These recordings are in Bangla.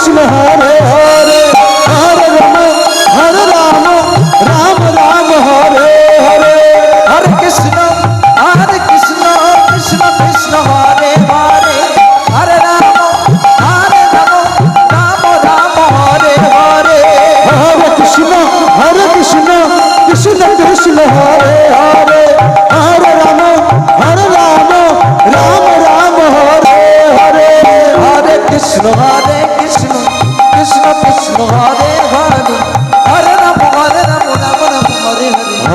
Krishna Krishna Hare Hare Hare Ram Hare Ram Ram Ram, Hare Hare. Hare Krishna Hare Krishna Krishna Krishna, Hare Hare. Hare Ram Hare Ram Ram Ram, Hare Hare. Hare Krishna Hare Krishna Krishna Krishna, Hare Hare. Hare Ram Hare Ram Ram Ram, Hare Hare. Hare Krishna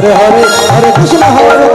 Hare Hare Hare Krishna Hare